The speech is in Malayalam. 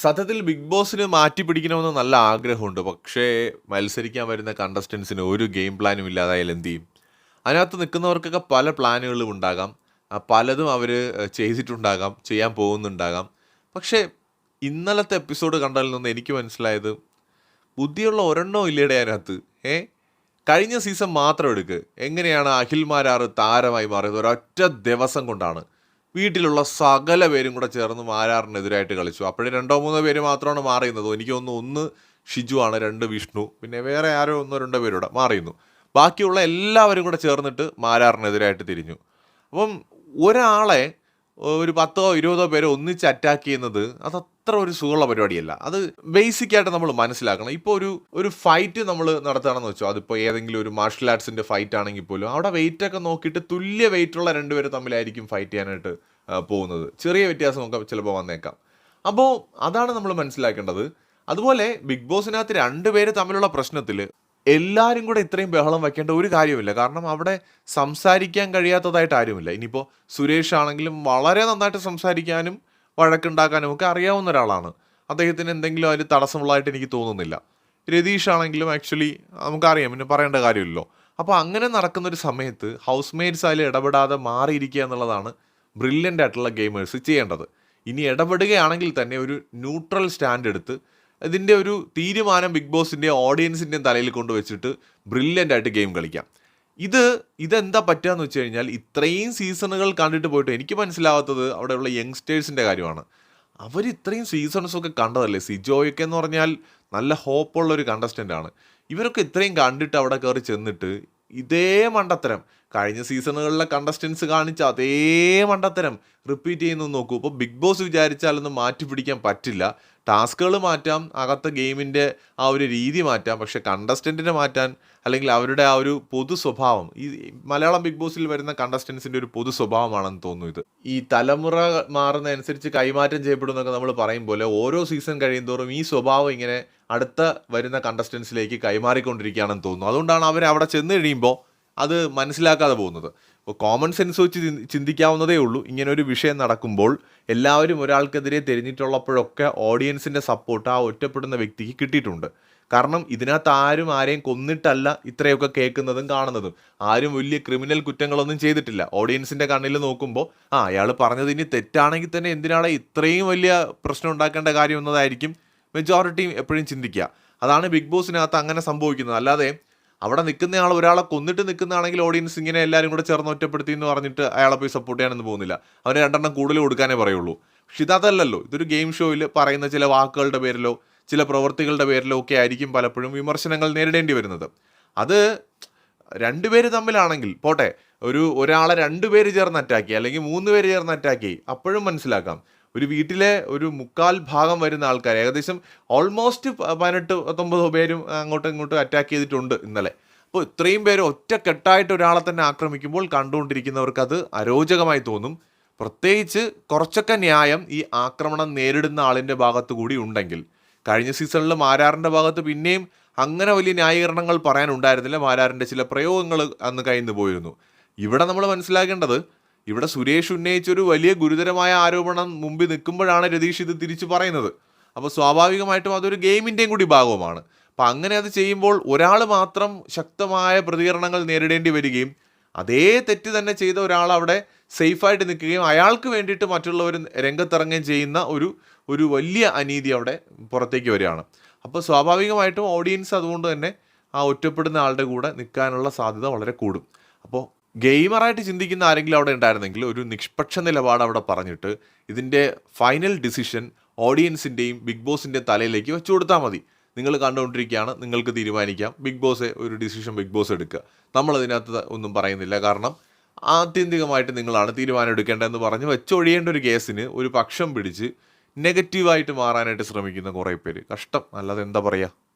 സത്യത്തിൽ ബിഗ് ബോസിന് മാറ്റി പിടിക്കണമെന്ന് നല്ല ആഗ്രഹമുണ്ട്. പക്ഷേ മത്സരിക്കാൻ വരുന്ന കണ്ടസ്റ്റൻസിന് ഒരു ഗെയിം പ്ലാനും ഇല്ലാതായാലും എന്ത് ചെയ്യും? അതിനകത്ത് നിൽക്കുന്നവർക്കൊക്കെ പല പ്ലാനുകളും ഉണ്ടാകാം. പലതും അവർ ചെയ്തിട്ടുണ്ടാകാം ചെയ്യാൻ പോകുന്നുണ്ടാകാം. പക്ഷേ ഇന്നലത്തെ എപ്പിസോഡ് കണ്ടതിൽ നിന്ന് എനിക്ക് മനസ്സിലായത് ബുദ്ധിയുള്ള ഒരെണ്ണോ ഇല്ലേടെ അതിനകത്ത്. ഏ? കഴിഞ്ഞ സീസൺ മാത്രം എടുക്ക്. എങ്ങനെയാണ് അഖിൽ മാരാറ് താരമായി മാറിയത്? ഒരൊറ്റ ദിവസം കൊണ്ടാണ്. വീട്ടിലുള്ള സകല പേരും കൂടെ ചേർന്ന് മാരാറിനെതിരായിട്ട് കളിച്ചു. അപ്പോഴേ രണ്ടോ മൂന്നോ പേര് മാത്രമാണ് മാറിയുന്നത് എനിക്ക് തോന്നുന്നു ഒന്ന് ഷിജു ആണ് രണ്ട് വിഷ്ണു. പിന്നെ വേറെ ആരോ ഒന്നോ രണ്ടോ പേരൂടെ മാറിയുന്നു ബാക്കിയുള്ള എല്ലാവരും കൂടെ ചേർന്നിട്ട് മാരാറിനെതിരായിട്ട് തിരിഞ്ഞു. അപ്പം ഒരാളെ ഒരു പത്തോ ഇരുപതോ പേരെ ഒന്നിച്ച് അറ്റാക്ക് ചെയ്യുന്നത് അത് അത്ര ഒരു സുഖമുള്ള പരിപാടിയല്ല. അത് ബേസിക് ആയിട്ട് നമ്മൾ മനസ്സിലാക്കണം. ഇപ്പോൾ ഒരു ഒരു ഫൈറ്റ് നമ്മൾ നടത്തുകയാണെന്ന് വെച്ചോ അതിപ്പോൾ ഏതെങ്കിലും ഒരു മാർഷൽ ആർട്സിന്റെ ഫൈറ്റ് ആണെങ്കിൽ പോലും അവിടെ വെയിറ്റ് ഒക്കെ നോക്കിയിട്ട് തുല്യ വെയിറ്റ് ഉള്ള രണ്ടുപേർ തമ്മിലായിരിക്കും ഫൈറ്റ് ചെയ്യാനായിട്ട് പോകുന്നത്. ചെറിയ വ്യത്യാസം വ്യത്യാസമൊക്കെ ചിലപ്പോൾ വന്നേക്കാം. അപ്പോൾ അതാണ് നമ്മൾ മനസ്സിലാക്കേണ്ടത്. അതുപോലെ ബിഗ് ബോസിനകത്ത് രണ്ടുപേര് തമ്മിലുള്ള പ്രശ്നത്തിൽ എല്ലാവരും കൂടെ ഇത്രയും ബഹളം വെക്കേണ്ട ഒരു കാര്യമില്ല കാരണം അവിടെ സംസാരിക്കാൻ കഴിയാത്തതായിട്ട് ആരുമില്ല. ഇനിയിപ്പോൾ സുരേഷ് ആണെങ്കിലും വളരെ നന്നായിട്ട് സംസാരിക്കാനും വഴക്കുണ്ടാക്കാനും ഒക്കെ അറിയാവുന്ന ഒരാളാണ്. അദ്ദേഹത്തിന് എന്തെങ്കിലും അതിൽ തടസ്സമുള്ളതായിട്ട് എനിക്ക് തോന്നുന്നില്ല. രതീഷ് ആണെങ്കിലും ആക്ച്വലി നമുക്കറിയാം. പിന്നെ പറയേണ്ട കാര്യമില്ലല്ലോ. അപ്പോൾ അങ്ങനെ നടക്കുന്ന ഒരു സമയത്ത് ഹൗസ് മേറ്റ്സ് അതിൽ ഇടപെടാതെ മാറിയിരിക്കുക എന്നുള്ളതാണ് ബ്രില്യന്റ് ആയിട്ടുള്ള ഗെയിമേഴ്സ് ചെയ്യേണ്ടത്. ഇനി ഇടപെടുകയാണെങ്കിൽ തന്നെ ഒരു ന്യൂട്രൽ സ്റ്റാൻഡ് എടുത്ത് ഇതിന്റെ ഒരു തീരുമാനം ബിഗ് ബോസിന്റെയും ഓഡിയൻസിന്റെയും തലയിൽ കൊണ്ടുവച്ചിട്ട് ബ്രില്യന്റ് ആയിട്ട് ഗെയിം കളിക്കാം. ഇത് ഇതെന്താ പറ്റുകയെന്ന് വെച്ച് കഴിഞ്ഞാൽ ഇത്രയും സീസണുകൾ കണ്ടിട്ട് പോയിട്ട് എനിക്ക് മനസ്സിലാവാത്തത് അവിടെയുള്ള യങ്സ്റ്റേഴ്സിന്റെ കാര്യമാണ്. അവർ ഇത്രയും സീസൺസൊക്കെ കണ്ടതല്ലേ? സിജോയൊക്കെ എന്ന് പറഞ്ഞാൽ നല്ല ഹോപ്പുള്ള ഒരു കണ്ടസ്റ്റന്റ് ആണ്. ഇവരൊക്കെ ഇത്രയും കണ്ടിട്ട് അവിടെ കയറി ചെന്നിട്ട് ഇതേ മണ്ടത്തരം. കഴിഞ്ഞ സീസണുകളിലെ കണ്ടസ്റ്റൻസ് കാണിച്ച അതേ മണ്ടത്തരം റിപ്പീറ്റ് ചെയ്യുന്നു നോക്കൂ. ഇപ്പോൾ ബിഗ് ബോസ് വിചാരിച്ചാലൊന്നും മാറ്റി പിടിക്കാൻ പറ്റില്ല. ടാസ്കുകൾ മാറ്റാം അകത്ത് ഗെയിമിന്റെ ആ ഒരു രീതി മാറ്റാം പക്ഷേ കണ്ടസ്റ്റന്റിനെ മാറ്റാൻ അല്ലെങ്കിൽ അവരുടെ ആ ഒരു പൊതു സ്വഭാവം ഈ മലയാളം ബിഗ് ബോസിൽ വരുന്ന കണ്ടസ്റ്റൻസിന്റെ ഒരു പൊതു സ്വഭാവമാണെന്ന് തോന്നുന്നു ഇത്. ഈ തലമുറ മാറുന്നതനുസരിച്ച് കൈമാറ്റം ചെയ്യപ്പെടുന്നൊക്കെ നമ്മൾ പറയും പോലെ ഓരോ സീസൺ കഴിയുന്തോറും ഈ സ്വഭാവം ഇങ്ങനെ അടുത്ത വരുന്ന കണ്ടസ്റ്റൻസിലേക്ക് കൈമാറിക്കൊണ്ടിരിക്കുകയാണെന്ന് തോന്നുന്നു. അതുകൊണ്ടാണ് അവർ അവിടെ ചെന്ന് കഴിയുമ്പോൾ അത് മനസ്സിലാക്കാതെ പോകുന്നത്. ഇപ്പോൾ കോമൺ സെൻസ് വെച്ച് ചിന്തിക്കാവുന്നതേ ഉള്ളൂ. ഇങ്ങനെ ഒരു വിഷയം നടക്കുമ്പോൾ എല്ലാവരും ഒരാൾക്കെതിരെ തിരിഞ്ഞിട്ടുള്ളപ്പോഴൊക്കെ ഓഡിയൻസിന്റെ സപ്പോർട്ട് ആ ഒറ്റപ്പെടുന്ന വ്യക്തിക്ക് കിട്ടിയിട്ടുണ്ട്. കാരണം ഇതിനകത്ത് ആരും ആരെയും കൊന്നിട്ടല്ല ഇത്രയൊക്കെ കേൾക്കുന്നതും കാണുന്നതും. ആരും വലിയ ക്രിമിനൽ കുറ്റങ്ങളൊന്നും ചെയ്തിട്ടില്ല. ഓഡിയൻസിന്റെ കണ്ണിൽ നോക്കുമ്പോൾ ആ അയാൾ പറഞ്ഞത് ഇനി തെറ്റാണെങ്കിൽ തന്നെ എന്തിനാണ് ഇത്രയും വലിയ പ്രശ്നം ഉണ്ടാക്കേണ്ട കാര്യം എന്നതായിരിക്കും മെജോറിറ്റിയും എപ്പോഴും ചിന്തിക്കുക. അതാണ് ബിഗ് ബോസിനകത്ത് അങ്ങനെ സംഭവിക്കുന്നത്. അല്ലാതെ അവിടെ നിൽക്കുന്ന ആൾ ഒരാളെ കൊന്നിട്ട് നിൽക്കുന്നതാണെങ്കിൽ ഓഡിയൻസ് ഇങ്ങനെ എല്ലാവരും കൂടെ ചേർന്ന് ഒറ്റപ്പെടുത്തി എന്ന് പറഞ്ഞിട്ട് അയാളെ പോയി സപ്പോർട്ട് ചെയ്യാനൊന്നും പോകുന്നില്ല. അവന് രണ്ടെണ്ണം കൂടുതൽ കൊടുക്കാനേ പറയുള്ളൂ. പക്ഷെ ഇതല്ലല്ലോ ഇതൊരു ഗെയിം ഷോയിൽ പറയുന്ന ചില വാക്കുകളുടെ പേരിലോ ചില പ്രവൃത്തികളുടെ പേരിലോ ഒക്കെ ആയിരിക്കും പലപ്പോഴും വിമർശനങ്ങൾ നേരിടേണ്ടി വരുന്നത്. അത് രണ്ടുപേര് തമ്മിലാണെങ്കിൽ പോട്ടെ ഒരു ഒരാളെ രണ്ടുപേര് ചേർന്ന് അറ്റാക്കി അല്ലെങ്കിൽ മൂന്ന് പേര് ചേർന്ന് അറ്റാക്കി അപ്പോഴും മനസ്സിലാക്കാം. ഒരു വീട്ടിലെ ഒരു മുക്കാൽ ഭാഗം വരുന്ന ആൾക്കാർ ഏകദേശം ഓൾമോസ്റ്റ് പതിനെട്ട് പത്തൊമ്പതോ പേരും അങ്ങോട്ടും ഇങ്ങോട്ടും അറ്റാക്ക് ചെയ്തിട്ടുണ്ട് ഇന്നലെ. അപ്പോൾ ഇത്രയും പേര് ഒറ്റക്കെട്ടായിട്ട് ഒരാളെ തന്നെ ആക്രമിക്കുമ്പോൾ കണ്ടുകൊണ്ടിരിക്കുന്നവർക്ക് അത് അരോചകമായി തോന്നും. പ്രത്യേകിച്ച് കുറച്ചൊക്കെ ന്യായം ഈ ആക്രമണം നേരിടുന്ന ആളിന്റെ ഭാഗത്തു കൂടി ഉണ്ടെങ്കിൽ. കഴിഞ്ഞ സീസണിൽ മാരാറിന്റെ ഭാഗത്ത് പിന്നെയും അങ്ങനെ വലിയ ന്യായീകരണങ്ങൾ പറയാനുണ്ടായിരുന്നില്ല. മാരാറിന്റെ ചില പ്രയോഗങ്ങൾ അന്ന് കയ്യിൽ പോയിരുന്നു. ഇവിടെ നമ്മൾ മനസ്സിലാക്കേണ്ടത് ഇവിടെ സുരേഷ് ഉന്നയിച്ച ഒരു വലിയ ഗുരുതരമായ ആരോപണം മുമ്പിൽ നിൽക്കുമ്പോഴാണ് രതീഷ് ഇത് തിരിച്ചു പറയുന്നത്. അപ്പോൾ സ്വാഭാവികമായിട്ടും അതൊരു ഗെയിമിന്റെയും കൂടി ഭാഗവുമാണ്. അപ്പം അങ്ങനെ അത് ചെയ്യുമ്പോൾ ഒരാൾ മാത്രം ശക്തമായ പ്രതികരണങ്ങൾ നേരിടേണ്ടി വരികയും അതേ തെറ്റ് തന്നെ ചെയ്ത ഒരാൾ അവിടെ സേഫായിട്ട് നിൽക്കുകയും അയാൾക്ക് വേണ്ടിയിട്ട് മറ്റുള്ളവർ രംഗത്തിറങ്ങുകയും ചെയ്യുന്ന ഒരു ഒരു വലിയ അനീതി അവിടെ പുറത്തേക്ക് വരികയാണ്. അപ്പോൾ സ്വാഭാവികമായിട്ടും ഓഡിയൻസ് അതുകൊണ്ട് തന്നെ ആ ഒറ്റപ്പെടുന്ന ആളുടെ കൂടെ നിൽക്കാനുള്ള സാധ്യത വളരെ കൂടും. അപ്പോൾ ഗെയിമറായിട്ട് ചിന്തിക്കുന്ന ആരെങ്കിലും അവിടെ ഉണ്ടായിരുന്നെങ്കിൽ ഒരു നിഷ്പക്ഷ നിലപാട് അവിടെ പറഞ്ഞിട്ട് ഇതിന്റെ ഫൈനൽ ഡിസിഷൻ ഓഡിയൻസിന്റെയും ബിഗ് ബോസിന്റെയും തലയിലേക്ക് വെച്ചു കൊടുത്താൽ മതി. നിങ്ങൾ കണ്ടുകൊണ്ടിരിക്കുകയാണ് നിങ്ങൾക്ക് തീരുമാനിക്കാം. ബിഗ് ബോസ് ഒരു ഡിസിഷൻ ബിഗ് ബോസ് എടുക്കുക. നമ്മളതിനകത്ത് ഒന്നും പറയുന്നില്ല. കാരണം ആത്യന്തികമായിട്ട് നിങ്ങളാണ് തീരുമാനം എടുക്കേണ്ടതെന്ന് പറഞ്ഞ് വെച്ചൊഴിയേണ്ട ഒരു കേസിന് ഒരു പക്ഷം പിടിച്ച് നെഗറ്റീവായിട്ട് മാറാനായിട്ട് ശ്രമിക്കുന്ന കുറേ പേര്. കഷ്ടം. അല്ലാതെ എന്താ പറയുക